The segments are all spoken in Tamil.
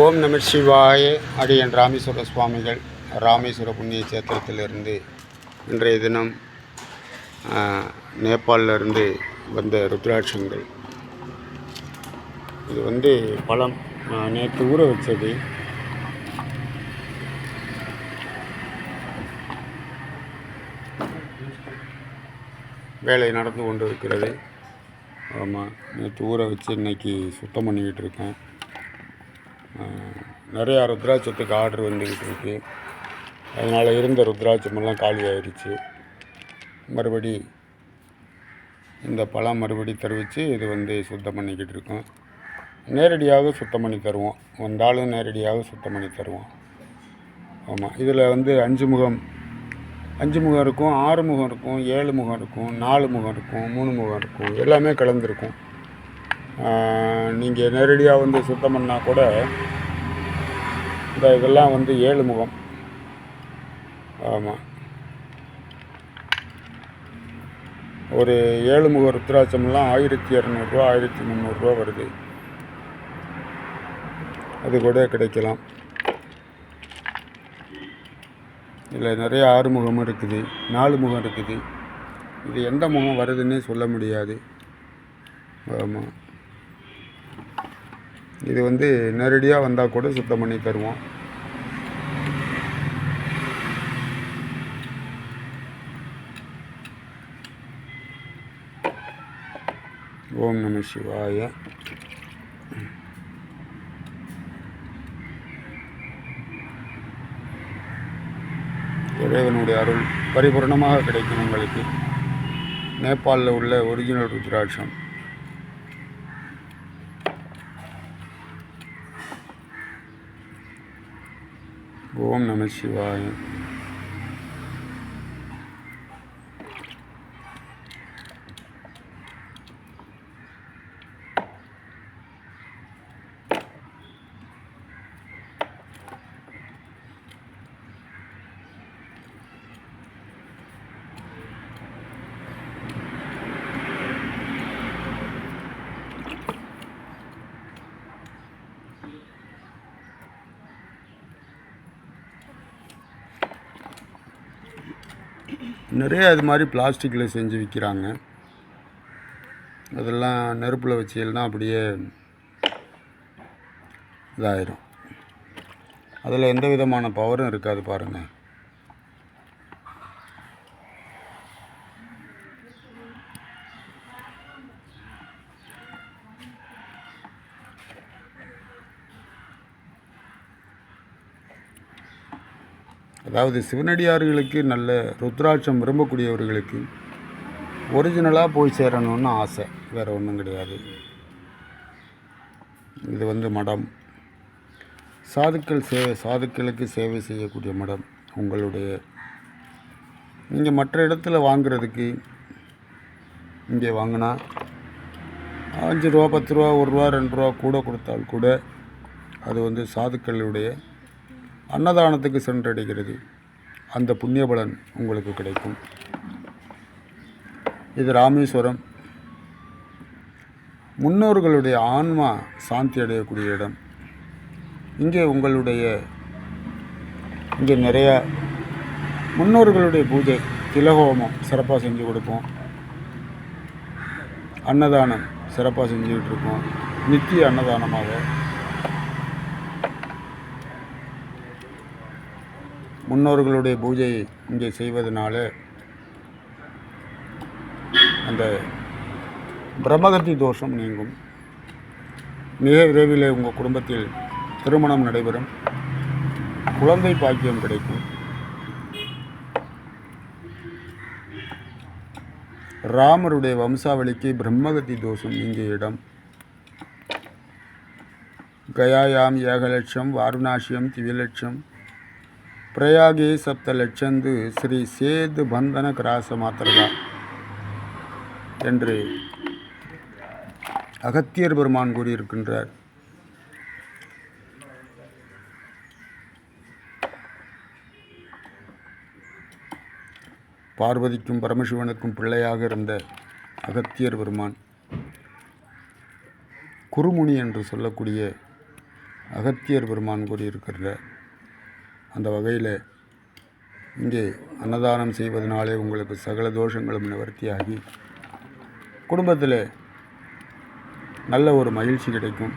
ஓம் நம சிவாய. அடியன் ராமேஸ்வர சுவாமிகள் ராமேஸ்வர புண்ணிய சேத்திரத்திலிருந்து இன்றைய தினம் நேபாளிலிருந்து இருந்து வந்த ருத்ராட்சங்கள். இது வந்து பழம் நான் நேற்று ஊற வச்சது. வேலை நடந்து கொண்டு இருக்கிறது ஆமாம் நேற்று ஊற வச்சு இன்னைக்கு சுத்தம் பண்ணிக்கிட்டு இருக்கேன். நிறையா ருத்ராட்சத்துக்கு ஆர்டர் வந்துக்கிட்டு இருக்கு. அதனால் இருந்த ருத்ராட்சமெல்லாம் காலி ஆயிடுச்சு மறுபடி இந்த பழம் மறுபடி தெரிவித்து இது வந்து சுத்தம் பண்ணிக்கிட்டு இருக்கோம். நேரடியாக சுத்தம் பண்ணி தருவோம். வந்தாலும் நேரடியாக சுத்தம் பண்ணி தருவோம். ஆமாம் இதில் வந்து அஞ்சு முகம். அஞ்சு முகம் இருக்கும் ஆறு முகம் இருக்கும் ஏழு முகம் இருக்கும் நாலு முகம் இருக்கும் மூணு முகம் இருக்கும் எல்லாமே கலந்துருக்கும். நீங்கள் நேரடியாக வந்து சுத்தம் பண்ணால் கூட இந்த இதெல்லாம் வந்து ஏழு முகம். ஆமாம் ஒரு ஏழு முக ருத்ராட்சம்லாம் ஆயிரத்தி இரநூறுவா ஆயிரத்தி முந்நூறுரூவா வருது. அது கூட கிடைக்கலாம். இதில் நிறைய ஆறு முகமும் இருக்குது நாலு முகம் இருக்குது. இது எந்த முகம் வருதுன்னே சொல்ல முடியாது. ஆமாம் இது வந்து நேரடியாக வந்தால் கூட சுத்தம் பண்ணி தருவோம். ஓம் நம சிவாய. இறைவனுடைய அருள் பரிபூர்ணமாக கிடைக்கும் உங்களுக்கு. நேபாளில் உள்ள ஒரிஜினல் ருத்ராட்சம். ஓம் நம சிவாய. நிறைய அது மாதிரி பிளாஸ்டிக்கில் செஞ்சு விற்கிறாங்க. அதெல்லாம் நெருப்பில் வச்சீங்கன்னா அப்படியே இதாயிரும். அதில் எந்த விதமான பவரும் இருக்காது பாருங்கள் அதாவது சிவனடியார்களுக்கு நல்ல ருத்ராட்சம் விரும்பக்கூடியவர்களுக்கு ஒரிஜினலாக போய் சேரணும்னு ஆசை. வேறு ஒன்றும் கிடையாது. இது வந்து மடம். சாதுக்கள் சே சாதுக்களுக்கு சேவை செய்யக்கூடிய மடம் உங்களுடைய. நீங்கள் மற்ற இடத்துல வாங்குறதுக்கு இங்கே வாங்கினா அஞ்சு ரூபா பத்து ரூபா ஒரு ரூபா ரெண்டு ரூபா கூட கொடுத்தால் கூட அது வந்து சாதுக்களுடைய அன்னதானத்துக்கு சென்றடைகிறது. அந்த புண்ணிய பலன் உங்களுக்கு கிடைக்கும். இது ராமேஸ்வரம். முன்னோர்களுடைய ஆன்மா சாந்தி அடையக்கூடிய இடம். இங்கே உங்களுடைய இங்கே நிறைய முன்னோர்களுடைய பூஜை திலகோமம் சிறப்பாக செஞ்சு கொடுப்போம். அன்னதானம் சிறப்பாக செஞ்சுக்கிட்டு இருக்கோம். நித்திய அன்னதானமாக. முன்னோர்களுடைய பூஜை இங்கே செய்வதனால அந்த பிரம்மகத்தி தோஷம் நீங்கும். மிக விரைவில் உங்கள் குடும்பத்தில் திருமணம் நடைபெறும். குழந்தை பாக்கியம் கிடைக்கும். ராமருடைய வம்சாவளிக்கு பிரம்மகத்தி தோஷம் நீங்கிய இடம். கயாயாம் ஏகலட்சம் வாருணாசியம் திவிலட்சம் பிரயாகி சப்த லட்சந்து ஸ்ரீ சேது பந்தன கிராச மாத்திரதா என்று அகத்தியர் பெருமான் கூறியிருக்கின்றார். பார்வதிக்கும் பரமசிவனுக்கும் பிள்ளையாக இருந்த அகத்தியர் பெருமான் குருமுனி என்று சொல்லக்கூடிய அகத்தியர் பெருமான் கூறியிருக்கிற அந்த வகையில் இங்கே அன்னதானம் செய்வதனாலே உங்களுக்கு சகல தோஷங்களும் நிவர்த்தியாகி குடும்பத்தில் நல்ல ஒரு மகிழ்ச்சி கிடைக்கும்.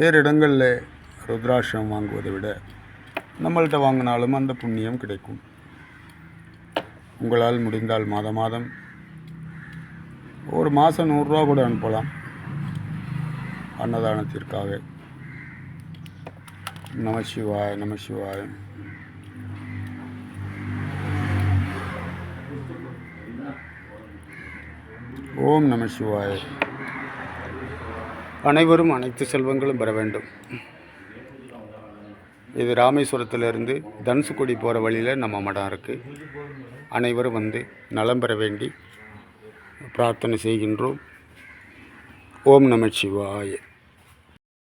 வேறு இடங்களில் ருத்ராட்சம் வாங்குவதை விட நம்மள்கிட்ட வாங்கினாலும் அந்த புண்ணியம் கிடைக்கும். உங்களால் முடிந்தால் மாதம் மாதம் ஒரு மாதம் நூறுரூவா கூட அனுப்பலாம் அன்னதானத்திற்காக. நம சிவாய நம சிவாய ஓம் நம சிவாய. அனைவரும் அனைத்து செல்வங்களும் பெற வேண்டும். இது ராமேஸ்வரத்திலிருந்து தனுசுக்கொடி போகிற வழியில் நம்ம மடம் இருக்குது அனைவரும் வந்து நலம் பெற வேண்டி பிரார்த்தனை செய்கின்றோம். ஓம் நம சிவாய.